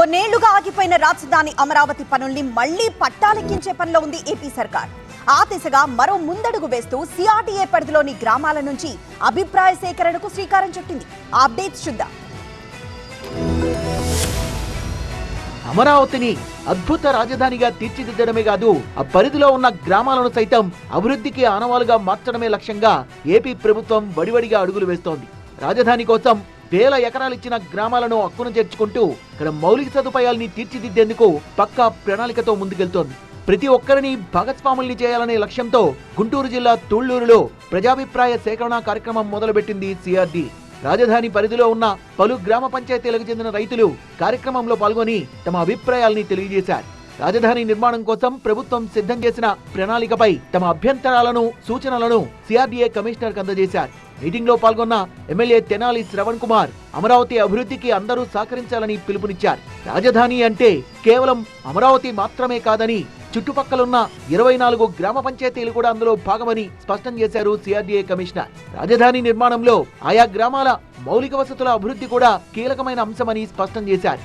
కొన్నేళ్ళుగా ఆగిపోయిన రాజధాని అమరావతి పనుల్ని మళ్ళీ పట్టాలెక్కించే పనిలో ఉంది ఏపీ సర్కార్. ఆ దిశగా మరో ముందడుగు వేస్తూ సిఆర్టీఏ పరిధిలోని గ్రామాల నుంచి అభిప్రాయ సేకరణకు శ్రీకారం చుట్టింది. అప్డేట్స్ చూద్దాం. అమరావతిని అద్భుత రాజధానిగా తీర్చిదిద్దడమే కాదు ఆ పరిధిలో ఉన్న గ్రామాలను సైతం అభివృద్ధికి ఆనవాలుగా మార్చడమే లక్ష్యంగా ఏపీ ప్రభుత్వం వడివడిగా అడుగులు వేస్తోంది. రాజధాని కోసం వేల ఎకరాలిచ్చిన గ్రామాలను హక్కున చేర్చుకుంటూ ఇక్కడ మౌలిక సదుపాయాల్ని తీర్చిదిద్దేందుకు పక్కా ప్రణాళికతో ముందుకెళ్తోంది. ప్రతి ఒక్కరిని భాగస్వాముల్ని చేయాలనే లక్ష్యంతో గుంటూరు జిల్లా తుళ్ళూరులో ప్రజాభిప్రాయ సేకరణ కార్యక్రమం మొదలుపెట్టింది సిఆర్డి. రాజధాని పరిధిలో ఉన్న పలు గ్రామ పంచాయతీలకు చెందిన రైతులు కార్యక్రమంలో పాల్గొని తమ అభిప్రాయాల్ని తెలియజేశారు. రాజధాని నిర్మాణం కోసం ప్రభుత్వం సిద్ధం చేసిన ప్రణాళికపై తమ అభ్యంతరాలను సూచనలను సిఆర్డీఏ కమిషనర్ అందజేశారు. మీటింగ్లో పాల్గొన్న ఎమ్మెల్యే తెనాలి శ్రవణ్ కుమార్ అమరావతి అభివృద్ధికి అందరూ సహకరించాలని పిలుపునిచ్చారు. రాజధాని అంటే కేవలం అమరావతి మాత్రమే కాదని చుట్టుపక్కలున్న ఇరవై నాలుగు గ్రామ పంచాయతీలు కూడా అందులో భాగమని స్పష్టం చేశారు సిఆర్డీఏ కమిషనర్. రాజధాని నిర్మాణంలో ఆయా గ్రామాల మౌలిక వసతుల అభివృద్ధి కూడా కీలకమైన అంశమని స్పష్టం చేశారు.